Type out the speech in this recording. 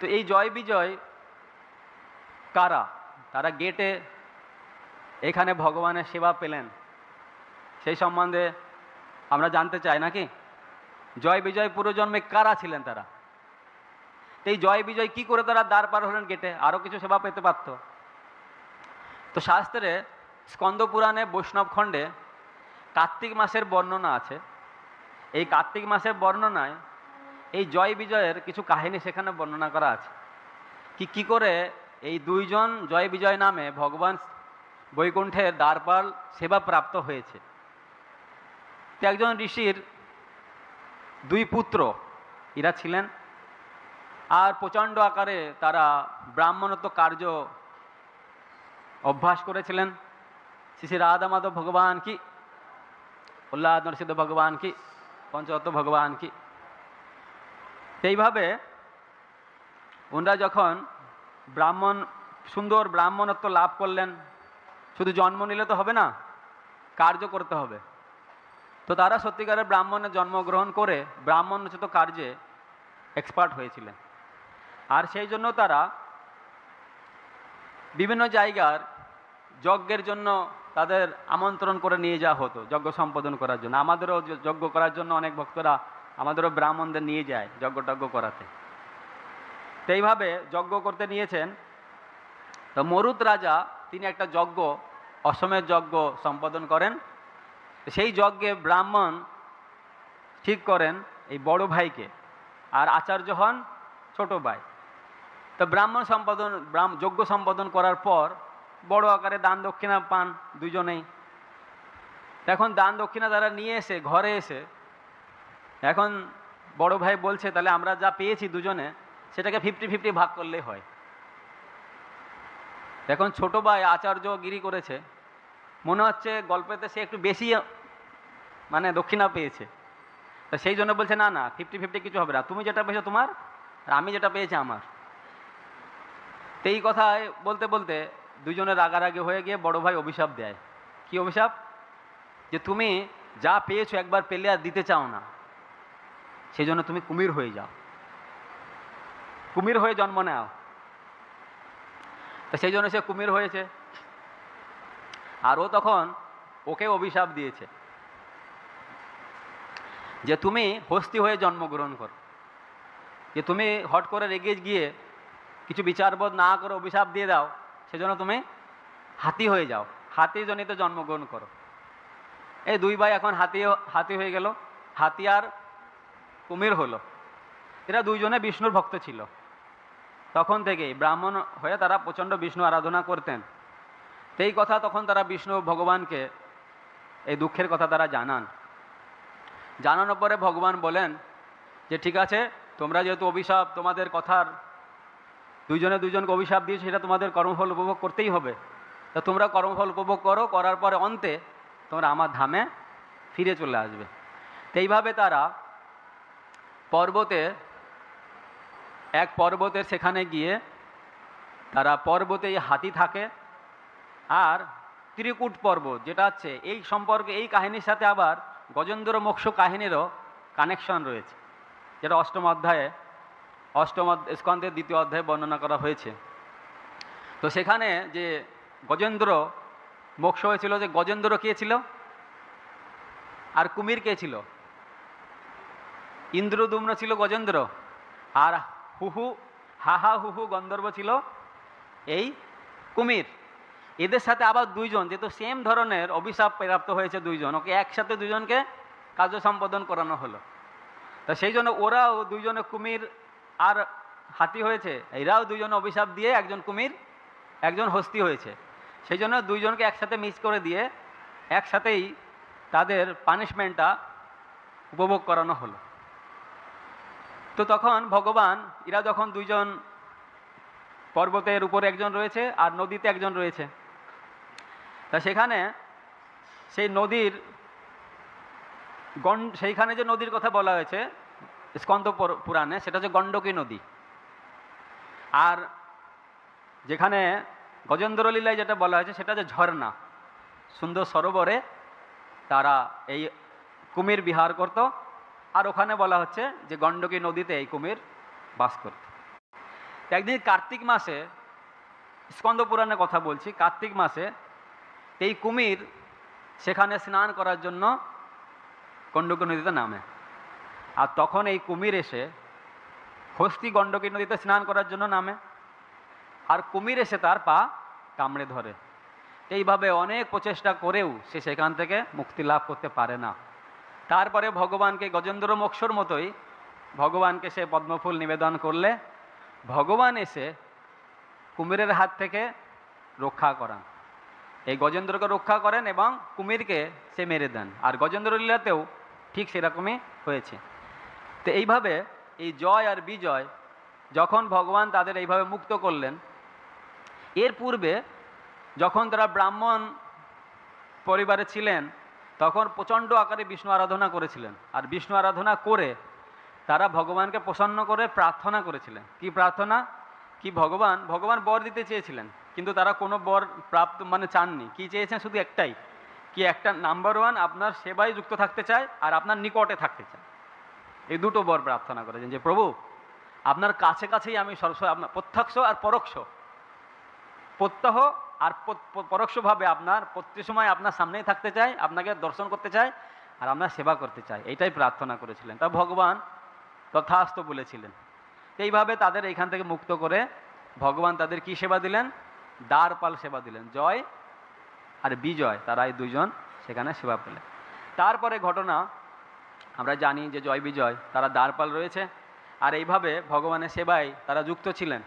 তো এই জয় বিজয় কারা? তারা গেটে এখানে ভগবানের সেবা পেলেন। সেই সম্বন্ধে আমরা জানতে চাই নাকি? জয় বিজয় পুরোজন্মে কারা ছিলেন তারা? এই জয় বিজয় কি করে তারা দ্বার পার হলেন গেটে আরও কিছু সেবা পেতে পারত। তো শাস্ত্রে স্কন্দ পুরাণে বৈষ্ণব খণ্ডে কার্তিক মাসের বর্ণনা আছে। এই কার্তিক মাসের বর্ণনায় এই জয় বিজয়ের কিছু কাহিনী সেখানে বর্ণনা করা আছে। কি কি করে এই দুইজন জয় বিজয় নামে ভগবান বৈকুণ্ঠের দ্বারপাল সেবা প্রাপ্ত হয়েছে। একজন ঋষির দুই পুত্র, এরা ছিলেন। আর প্রচণ্ড আকারে তারা ব্রাহ্মণত্ব কার্য অভ্যাস করেছিলেন। শ্রী রাধা মাধব ভগবান কি উল্লাদ নরসিদ্ধ ভগবান কি পঞ্চরত্ন ভগবান কি সেইভাবে ওনারা যখন ব্রাহ্মণ, সুন্দর ব্রাহ্মণত্ব লাভ করলেন, শুধু জন্ম নিলে তো হবে না, কার্য করতে হবে। তো তারা সত্যিকারের ব্রাহ্মণের জন্মগ্রহণ করে ব্রাহ্মণ ব্রাহ্মণোচিত কার্যে এক্সপার্ট হয়েছিলেন। আর সেই জন্য তারা বিভিন্ন জায়গার যজ্ঞের জন্য তাদের আমন্ত্রণ করে নিয়ে যাওয়া হতো, যজ্ঞ সম্পাদন করার জন্য। আমাদেরও যজ্ঞ করার জন্য অনেক ভক্তরা আমাদেরও ব্রাহ্মণদের নিয়ে যায় যজ্ঞ টজ্ঞ করাতে। তো এইভাবে যজ্ঞ করতে নিয়েছেন। তো মরুত রাজা, তিনি একটা যজ্ঞ অসমের যজ্ঞ সম্পাদন করেন। সেই যজ্ঞে ব্রাহ্মণ ঠিক করেন এই বড় ভাইকে। আর আচার্য হন ছোট ভাই। তো ব্রাহ্মণ সম্পাদন যজ্ঞ সম্পাদন করার পর বড় আকারে দান দক্ষিণা পান দুজনেই। এখন দান দক্ষিণা তারা নিয়ে এসে, ঘরে এসে এখন বড় ভাই বলছে, তাহলে আমরা যা পেয়েছি দুজনে, সেটাকে ফিফটি ফিফটি ভাগ করলেই হয়। এখন ছোট ভাই আচার্য গিরি করেছে। মনে হচ্ছে গল্পেতে সে একটু বেশি মানে দক্ষিণা পেয়েছে। তো সেই জন্য বলছে, না না ফিফটি ফিফটি কিছু হবে না। তুমি যেটা পেয়েছ তোমার, আর আমি যেটা পেয়েছি আমার। তো এই কথায় বলতে বলতে দুজনে রাগারাগি হয়ে গিয়ে বড় ভাই অভিশাপ দেয়। কি অভিশাপ? যে তুমি যা পেয়েছ একবার পেলে আর দিতে চাও না। সেই জন্য তুমি কুমির হয়ে যাও। কুমির হয়ে জন্ম নাও। তো সেই জন্য সে কুমির হয়েছে। আর ও তখন ওকে অভিশাপ দিয়েছে যে তুমি হস্তি হয়ে জন্মগ্রহণ করো। যে তুমি হট করে রেগে গিয়ে কিছু বিচারবোধ না করে অভিশাপ দিয়ে দাও, সেজন্য তুমি হাতি হয়ে যাও। হাতি জনিত জন্মগ্রহণ করো। এই দুই ভাই এখন হাতি হাতি হয়ে গেল। হাতি আর কুমির হলো। এরা দুইজনে বিষ্ণুর ভক্ত ছিল। তখন থেকেই ব্রাহ্মণ হয়ে তারা প্রচণ্ড বিষ্ণু আরাধনা করতেন। এই কথা তখন তারা বিষ্ণু ভগবানকে এই দুঃখের কথা তারা জানান। জানানোর পরে ভগবান বলেন যে, ঠিক আছে, তোমরা যেহেতু অভিশাপ, তোমাদের কথার দুজনে দুইজনকে অভিশাপ দিয়েছে সেটা তোমাদের কর্মফল উপভোগ করতেই হবে। তা তোমরা কর্মফল উপভোগ করো, করার পরে অন্তে তোমরা আমার ধামে ফিরে চলে আসবে। এইভাবে তারা পর্বতে, এক পর্বতের সেখানে গিয়ে তারা পর্বতে হাতি থাকে আর ত্রিকুট পর্বত, যেটা আছে, এই সম্পর্কে, এই কাহিনীর সাথে আবার গজেন্দ্র মোক্ষ কাহিনীরও কানেকশন রয়েছে, যেটা অষ্টম অধ্যায়ে, অষ্টম স্কন্ধের দ্বিতীয় অধ্যায়ে বর্ণনা করা হয়েছে। তো সেখানে যে গজেন্দ্র মোক্ষ হয়েছিল, যে গজেন্দ্র কে ছিল? আর কুমির কে ছিল? ইন্দ্রদুম্ন ছিল গজেন্দ্র। আর হুহু হাহা হুহু গন্ধর্ব ছিল এই কুমির। এদের সাথে আবার দুইজন, যেহেতু সেম ধরনের অভিশাপ প্রাপ্ত হয়েছে দুইজন, ওকে একসাথে দুইজনকে কার্য সম্পাদন করানো হলো। তা সেই জন্য ওরাও দুইজনে কুমির আর হাতি হয়েছে, এরাও দুইজন অভিশাপ দিয়ে একজন কুমির, একজন হস্তি হয়েছে। সেই জন্য দুইজনকে একসাথে মিস করে দিয়ে একসাথেই তাদের পানিশমেন্টটা উপভোগ করানো হলো। তো তখন ভগবান, এরা যখন দুইজন পর্বতের উপরে একজন রয়েছে আর নদীতে একজন রয়েছে। তা সেখানে সেই নদীর গণ সেইখানে যে নদীর কথা বলা হয়েছে, স্কন্দ পুরাণে, সেটা হচ্ছে গণ্ডকী নদী। আর যেখানে গজেন্দ্রলীলায় যেটা বলা হয়েছে, সেটা হচ্ছে ঝর্ণা। সুন্দর সরোবরে তারা এই কুমির বিহার করত আর ওখানে বলা হচ্ছে যে গণ্ডকী নদীতে এই কুমির বাস করত। একদিন কার্তিক মাসে, স্কন্দ পুরাণের কথা বলছি, কার্তিক মাসে এই কুমির সেখানে স্নান করার জন্য গণ্ডকী নদীতে নামে। আর তখন এই কুমির এসে হস্তি গণ্ডকী নদীতে স্নান করার জন্য নামে। আর কুমির এসে তার পা কামড়ে ধরে। এইভাবে অনেক প্রচেষ্টা করেও সে সেখান থেকে মুক্তি লাভ করতে পারে না। তারপরে ভগবানকে গজেন্দ্র মোক্ষর মতোই ভগবানকে সে পদ্মফুল নিবেদন করলে ভগবান এসে কুমিরের হাত থেকে রক্ষা করান। এই গজেন্দ্রকে রক্ষা করেন এবং কুমিরকে সে মেরে দেন। আর গজেন্দ্র লীলাতেও ঠিক সেরকমই হয়েছে। তো এইভাবে এই জয় আর বিজয় যখন ভগবান তাদের এইভাবে মুক্ত করলেন, এর পূর্বে যখন তারা ব্রাহ্মণ পরিবারে ছিলেন তখন প্রচণ্ড আকারে বিষ্ণু আরাধনা করেছিলেন। আর বিষ্ণু আরাধনা করে তারা ভগবানকে প্রসন্ন করে প্রার্থনা করেছিলেন। কি প্রার্থনা? কি ভগবান? ভগবান বর দিতে চেয়েছিলেন, কিন্তু তারা কোনো বর প্রাপ্ত মানে চাননি। কি চেয়েছেন? শুধু একটাই, কি একটা নাম্বার ওয়ান আপনার সেবায় যুক্ত থাকতে চায় আর আপনার নিকটে থাকতে চায়। এই দুটো বর প্রার্থনা করেছেন যে, প্রভু, আপনার কাছে কাছেই আমি সরস্বতী আপনার প্রত্যক্ষ আর পরোক্ষ। প্রত্যহ আর পরোক্ষভাবে আপনার প্রত্যেক সময় আপনার সামনেই থাকতে চাই আপনাকে দর্শন করতে চাই আর আপনার সেবা করতে চাই। এইটাই প্রার্থনা করেছিলেন। তা ভগবান তথাস্ত বলেছিলেন। এইভাবে তাদের এইখান থেকে মুক্ত করে ভগবান তাদের কি সেবা দিলেন? দ্বারপাল সেবা দিলেন। জয় আর বিজয় তারা এই দুজন সেখানে সেবা পেলেন। তারপরে ঘটনা, আমরা জানি যে জয় বিজয়, তারা দ্বারপাল রয়েছে। আর এইভাবে ভগবানের সেবায় তারা যুক্ত ছিলেন।